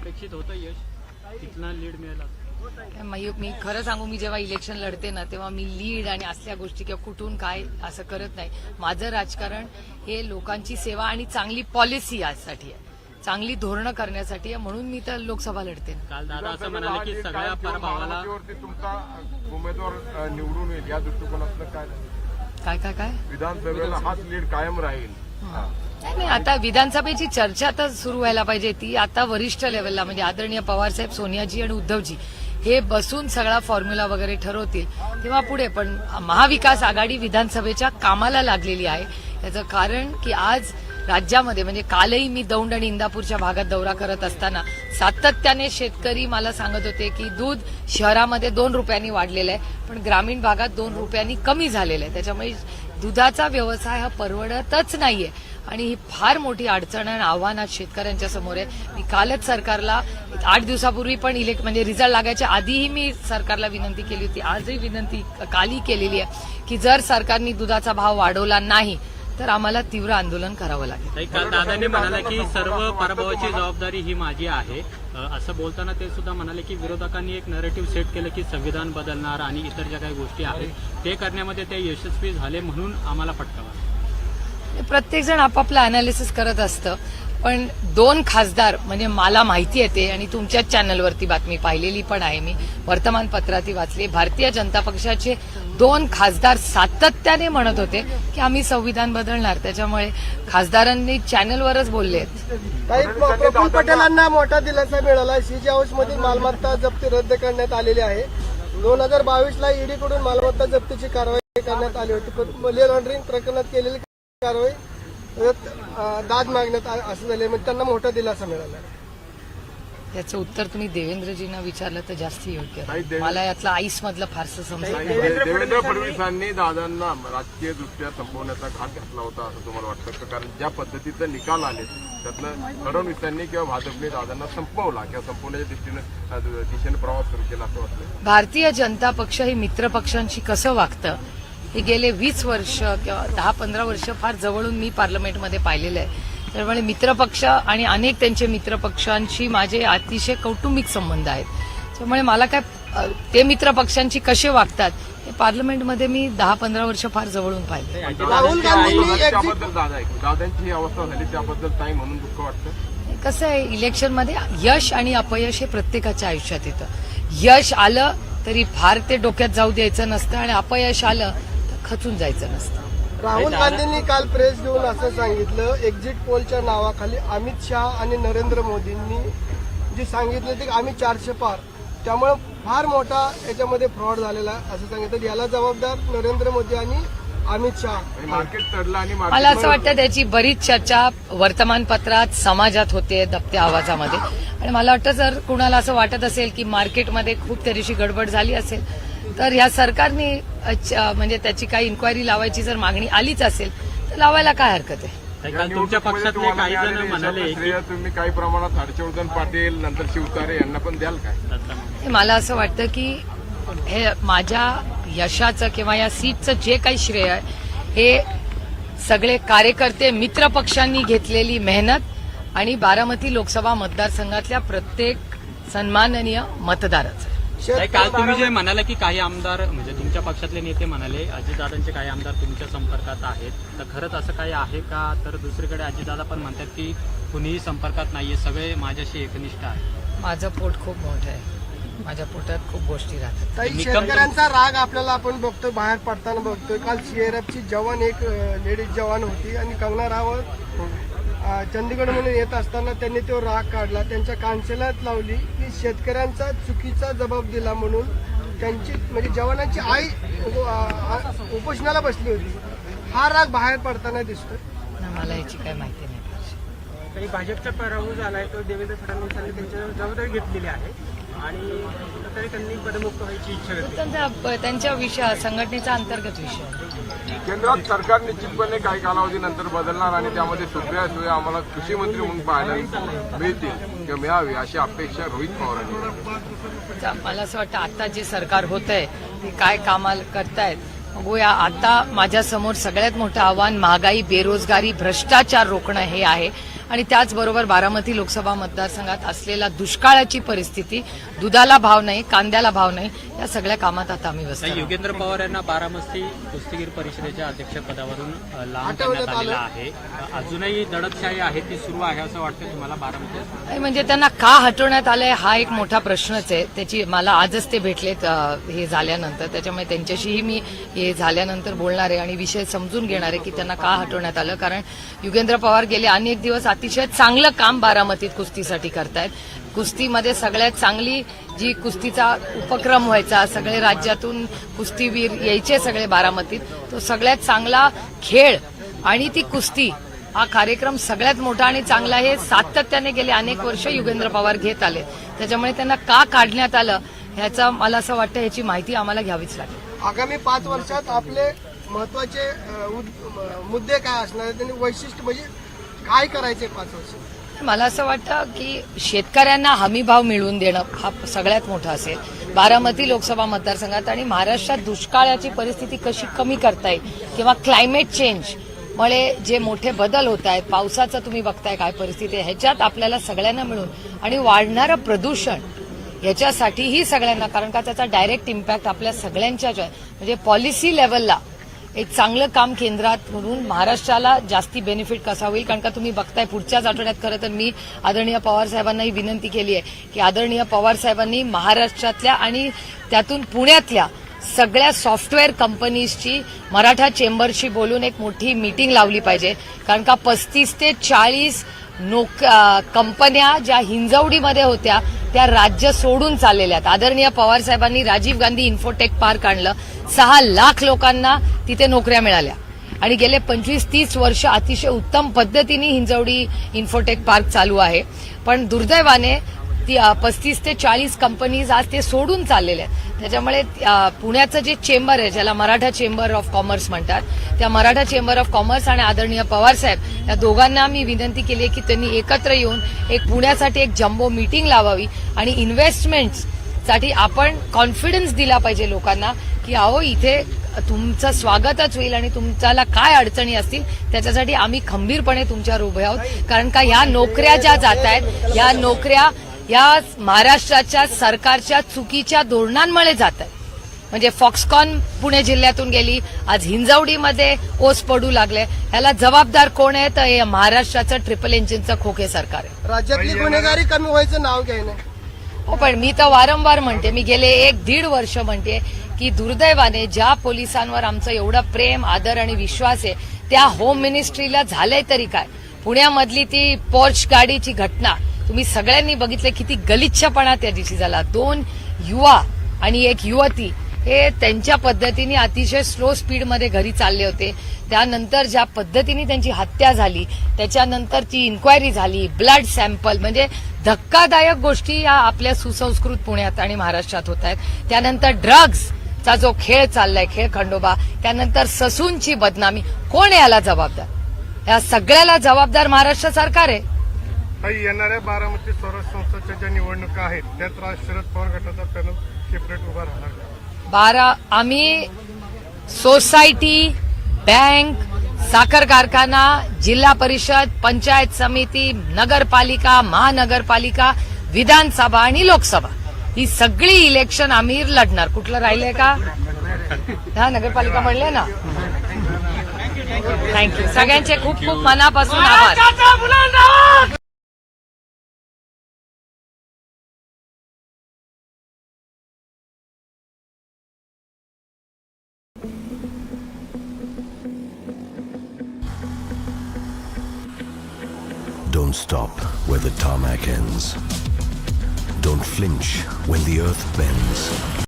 अपेक्षित होतं यश. तिथनं लीड मिळालं. मी मी खरं सांगू मी जेव्हा इलेक्शन लढते ना तेव्हा मी लीड आणि असल्या गोष्टी किंवा कुठून काय असं करत नाही. माझं राजकारण हे लोकांची सेवा आणि चांगली पॉलिसी यासाठी आहे. चांगली धोरणं करण्यासाठी आहे. म्हणून मी तर लोकसभा लढते काल दादा असं म्हणाले की सगळ्या पराभवाला तुमचा उमेदवार निवडून येईल या दृष्टिकोनातलं काय? काय काय काय? विधानसभेला हाच लीड कायम राहील. नाही नाही आता विधानसभेची चर्चा तर सुरू व्हायला पाहिजे. ती आता वरिष्ठ लेवलला म्हणजे आदरणीय पवारसाहेब सोनियाजी आणि उद्धवजी हे बसून सगळा फॉर्म्युला वगैरे ठरवतील. तेव्हा पुढे पण महाविकास आघाडी विधानसभेच्या कामाला लागलेली आहे. याचं कारण की आज राज्यामध्ये म्हणजे कालही मी दौंड आणि इंदापूरच्या भागात दौरा करत असताना सातत्याने शेतकरी मला सांगत होते की दूध शहरामध्ये दोन रुपयांनी वाढलेलं आहे पण ग्रामीण भागात दोन रुपयांनी कमी झालेलं आहे. त्याच्यामुळे दुधाचा व्यवसाय हा परवडतच नाहीये. आणि ही फार मोठी अडचण आणि आव्हान आज शेतकऱ्यांच्या समोर आहे. मी कालच सरकारला आठ दिवसापूर्वी पण इलेक्ट म्हणजे रिझल्ट लागायच्या आधीही मी सरकारला विनंती केली होती. आजही विनंती कालही केलेली आहे की जर सरकारने दुधाचा भाव वाढवला नाही तर आम्हाला तीव्र आंदोलन करावं लागेल. काल दादांनी म्हणाले की सर्व पराभवाची जबाबदारी ही माझी आहे. असं बोलताना ते सुद्धा म्हणाले की विरोधकांनी एक नरेटिव्ह सेट केलं की संविधान बदलणार आणि इतर ज्या काही गोष्टी आहेत ते करण्यामध्ये ते यशस्वी झाले म्हणून आम्हाला फटका बसला. प्रत्येक जण आपापलं अनालिसिस करत असतं. पण दोन खासदार म्हणजे मला माहिती आहे ते आणि तुमच्याच चॅनलवरती बातमी पाहिलेली पण आहे मी. वर्तमानपत्रातही वाचली. भारतीय जनता पक्षाचे दोन खासदार सातत्याने म्हणत होते की आम्ही संविधान बदलणार. त्याच्यामुळे खासदारांनी चॅनलवरच बोलले आहेत. काही प्रफुल्ल पटेलांना मोठा दिलासा मिळाला. सीजी हाऊस मधील मालमत्ता जप्ती रद्द करण्यात आलेली आहे. दोन हजार बावीस ला ईडी कडून मालमत्ता जप्तीची कारवाई करण्यात आली होती. मनी लॉन्ड्रिंग प्रकरणात केलेली कारवाई दाद मागण्यात असं झाले म्हणजे त्यांना मोठा दिलासा मिळाला. त्याचं उत्तर तुम्ही देवेंद्रजींना विचारलं तर जास्त योग्य मला यातलं आईस मधलं फारसं समजत नाही देवेंद्र फडणवीसांनी दादांना राजकीय दृष्ट्या संपवण्याचा घात घातला होता असं तुम्हाला वाटतं का? कारण ज्या पद्धतीचे निकाल आले त्यातनं फडणवीसांनी किंवा भाजपने दादांना संपवला किंवा संपवण्याच्या दृष्टीनं दिशेने प्रवास सुरू केला असं वाटतं भारतीय जनता पक्ष हे मित्र पक्षांशी कसं वागतं? हे गेले वीस वर्ष किंवा दहा पंधरा वर्ष फार जवळून मी पार्लमेंटमध्ये पाहिलेलं आहे. त्यामुळे मित्रपक्ष आणि अनेक त्यांचे मित्रपक्षांशी माझे अतिशय कौटुंबिक संबंध आहेत. त्यामुळे मला काय ते मित्रपक्षांशी कसे वागतात हे पार्लमेंटमध्ये मी दहा पंधरा वर्ष फार जवळून पाहिले. राहुल गांधींनी एक्झिट त्याबद्दल दादा ऐकू. दादांची अवस्था झाली त्याबद्दल ताई म्हणून दुःख वाटतं? कसं आहे इलेक्शनमध्ये यश आणि अपयश हे प्रत्येकाच्या आयुष्यात येतं. यश आलं तरी फार ते डोक्यात जाऊ द्यायचं नसतं आणि अपयश आलं खचून जायचं नसतं. राहुल गांधींनी काल प्रेस घेऊन असं सांगितलं एक्झिट पोलच्या नावाखाली अमित शहा आणि नरेंद्र मोदींनी जे सांगितलं ते आम्ही चारशे पार. त्यामुळे फार मोठा याच्यामध्ये फ्रॉड झालेला आहे असं सांगितलं. याला जबाबदार नरेंद्र मोदी आणि अमित शहा. मार्केट चढलं आणि मला मार्केट असं वाटतं त्याची बरीच चर्चा वर्तमानपत्रात समाजात होते दबत्या आवाजामध्ये. आणि मला वाटतं जर कुणाला असं वाटत असेल की मार्केटमध्ये खूप त्या दिवशी गडबड झाली असेल तर या सरकारने म्हणजे त्याची काही इन्क्वायरी लावायची जर मागणी आलीच असेल तर लावायला काय हरकत आहे? तुमच्या पक्षातले काही जण म्हणाले तुम्ही काही प्रमाणात हर्षवर्धन पाटील नंतर शिवतारे यांना पण द्याल काय? हे मला असं वाटतं की हे माझ्या यशाचं किंवा या सीटचं जे काही श्रेय आहे हे सगळे कार्यकर्ते मित्र पक्षांनी घेतलेली मेहनत आणि बारामती लोकसभा मतदारसंघातल्या प्रत्येक सन्माननीय मतदाराचं. ताई, काल तुम्ही जे म्हणाले की काही आमदार म्हणजे तुमच्या पक्षातले नेते म्हणाले अजितदादांचे काही आमदार तुमच्या संपर्कात आहेत. तर खरंच असं काही आहे का? तर दुसरीकडे अजितदादा पण म्हणतात की कुणीही संपर्कात नाहीये सगळे माझ्याशी एकनिष्ठ आहेत. माझं पोट खूप मोठं आहे. माझ्या पोटात खूप गोष्टी राहतात. काही निकम- शेतकऱ्यांचा राग आपल्याला आपण बघतोय बाहेर पडताना बघतोय. काल सीआरएफची जवान एक लेडीज जवान होती आणि कंगना रावत चंदीगडमधून येत असताना त्यांनी तो राग काढला. त्यांच्या कांसेलात लावली की शेतकऱ्यांचा चुकीचा जबाब दिला म्हणून त्यांची म्हणजे जवानांची आई म्हणजे, उपोषणाला बसली होती. हा राग बाहेर पडताना दिसतोय. मला याची काय माहिती नाही. तरी भाजपचा पराभव झालाय तो देवेंद्र फडणवीसांनी त्यांच्यावर जबाबदारी घेतलेली आहे आणि कुठेतरी त्यांनी पदमुक्त व्हायची इच्छा व्यक्त त्यांचा त्यांच्या विषय संघटनेचा अंतर्गत विषय आहे. केंद्रात सरकार निश्चितपणे काही कालावधीनंतर बदलणार आणि त्यामध्ये सुप्रिया सुळे आम्हाला कृषी मंत्री म्हणून पाहायला मिळतील किंवा मिळावी अशी अपेक्षा रोहित पवारांनी. आता मला असं वाटतं आता जे सरकार होत आहे ते काय कामाल करतायत बघूया आता माझ्यासमोर सगळ्यात मोठं आव्हान महागाई बेरोजगारी भ्रष्टाचार रोखणं हे आहे आणि त्याचबरोबर बारामती लोकसभा मतदारसंघात असलेला दुष्काळाची परिस्थिती दुधाला भाव नाही कांद्याला भाव नाही या सगळ्या कामात आता आम्ही बसतो योगेंद्र पवार यांना बारामती कुस्तीगीर परिषदेच्या अध्यक्षपदावरून अ, लांब करण्यात आलेलं आहे. अजूनही दडपशाही आहे ती सुरू आहे असं वाटतं तुम्हाला बारामतीत? नाही, म्हणजे त्यांना का हटवण्यात आलंय हा एक मोठा प्रश्नच आहे. त्याची मला आजच ते भेटलेत हे झाल्यानंतर. त्याच्यामुळे त्यांच्याशीही मी हे झाल्यानंतर बोलणार आहे आणि विषय समजून घेणार आहे की त्यांना का हटवण्यात आलं. कारण युगेंद्र पवार गेले अनेक दिवस अतिशय चांगलं काम बारामतीत कुस्तीसाठी करतायत. कुस्तीमध्ये सगळ्यात चांगली जी कुस्तीचा उपक्रम व्हायचा सगळे राज्यातून कुस्तीवीर यायचे सगळे बारामतीत तो सगळ्यात चांगला खेळ आणि ती कुस्ती हा कार्यक्रम सगळ्यात मोठा आणि चांगला हे सातत्याने गेले अनेक वर्ष युगेंद्र पवार घेत आले. त्याच्यामुळे त्यांना का काढण्यात आलं ह्याचा मला असं वाटतं ह्याची माहिती आम्हाला घ्यावीच लागेल. आगामी पाच वर्षात आपले महत्त्वाचे उद- मुद्दे काय असणार? वैशिष्ट्य म्हणजे काय करायचे पाच वर्ष? मला असं वाटतं की शेतकऱ्यांना हमी भाव मिळवून देणं हा सगळ्यात मोठा असेल. बारामती लोकसभा मतदारसंघात आणि महाराष्ट्रात दुष्काळाची परिस्थिती कशी कमी करता येईल किंवा क्लायमेट चेंज मुळे जे मोठे बदल होत आहेत पावसाचं तुम्ही बघताय काय परिस्थिती आहे ह्याच्यात आपल्याला सगळ्यांना मिळून आणि वाढणारं प्रदूषण याच्यासाठीही सगळ्यांना कारण का त्याचा डायरेक्ट इम्पॅक्ट आपल्या सगळ्यांच्या म्हणजे पॉलिसी लेवलला एक चांगलं काम केंद्रात म्हणून महाराष्ट्राला जास्ती बेनिफिट कसा होईल? कारण का तुम्ही बघताय पुढच्याच आठवड्यात खरं तर मी आदरणीय पवार साहेबांनाही विनंती केली आहे की आदरणीय पवार साहेबांनी महाराष्ट्रातल्या आणि त्यातून पुण्यातल्या सगळ्या सॉफ्टवेअर कंपनीजची मराठा चेंबरशी बोलून एक मोठी मीटिंग लावली पाहिजे. कारण का पस्तीस ते चाळीस नोक कंपन्या ज्या हिंजवडीमध्ये होत्या त्या राज्य सोडून चाललेल्या आहेत. आदरणीय पवार साहेबांनी राजीव गांधी इन्फोटेक पार्क आणलं. सहा लाख लोकांना तिथे नोकऱ्या मिळाल्या. आणि गेले पंचवीस तीस वर्ष अतिशय उत्तम पद्धतीने हिंजवडी इन्फोटेक पार्क चालू आहे. पण दुर्दैवाने पस्तीस ते चाळीस कंपनीज आज ते सोडून चाललेले आहेत. त्याच्यामुळे पुण्याचं जे चेंबर आहे ज्याला मराठा चेंबर ऑफ कॉमर्स म्हणतात त्या मराठा चेंबर ऑफ कॉमर्स आणि आदरणीय पवार साहेब या दोघांना मी विनंती केली आहे की त्यांनी एकत्र येऊन एक पुण्यासाठी एक जम्बो मीटिंग लावावी आणि इन्व्हेस्टमेंटसाठी आपण कॉन्फिडन्स दिला पाहिजे लोकांना की अहो इथे तुमचं स्वागतच होईल आणि तुमच्याला काय अडचणी असतील त्याच्यासाठी आम्ही खंबीरपणे तुमच्यावर उभे आहोत. कारण का ह्या नोकऱ्या ज्या जात आहेत या नोकऱ्या या महाराष्ट्राच्या सरकारच्या चुकीच्या धोरणांमुळे जात आहेत म्हणजे फॉक्सकॉन पुणे जिल्ह्यातून गेली आज हिंजवडीमध्ये ओस पडू लागले. ह्याला जबाबदार कोण आहे? तर हे महाराष्ट्राचं ट्रिपल इंजिनचं खोके सरकार आहे. राज्यातली गुन्हेगारी कमी व्हायचं नाव घ्यायला हो पण मी तर वारंवार म्हणते मी गेले एक दीड वर्ष म्हणते की दुर्दैवाने ज्या पोलिसांवर आमचं एवढं प्रेम आदर आणि विश्वास आहे त्या होम मिनिस्ट्रीला झालंय तरी काय? पुण्यामधली ती पोर्च गाडीची घटना तुम्ही सगळ्यांनी बघितले किती गलिच्छपणा त्या दिवशी झाला. दोन युवा आणि एक युवती हे त्यांच्या पद्धतीने अतिशय स्लो स्पीडमध्ये घरी चालले होते. त्यानंतर ज्या पद्धतीने त्यांची हत्या झाली त्याच्यानंतर ती इन्क्वायरी झाली ब्लड सॅम्पल म्हणजे धक्कादायक गोष्टी या आपल्या सुसंस्कृत पुण्यात आणि महाराष्ट्रात होत आहेत. त्यानंतर ड्रग्ज चा जो खेळ चाललाय खेळ खंडोबा त्यानंतर ससूनची बदनामी कोण याला जबाबदार? या सगळ्याला जबाबदार महाराष्ट्र सरकार आहे. काही येणाऱ्या बारामती स्वराज संस्थाच्या ज्या निवडणुका आहेत त्यात राज शरद पवार गटाचा पॅनल सेपरेट उभा राहणार? बारा आम्ही सोसायटी बँक साखर कारखाना जिल्हा परिषद पंचायत समिती नगरपालिका महानगरपालिका विधानसभा आणि लोकसभा. ही सगळी इलेक्शन आम्ही लढणार. कुठलं राहिलंय का? हा नगरपालिका म्हणले ना. थँक्यू सगळ्यांचे खूप खूप मनापासून आभार. Stop where the tarmac ends. Don't flinch when the earth bends.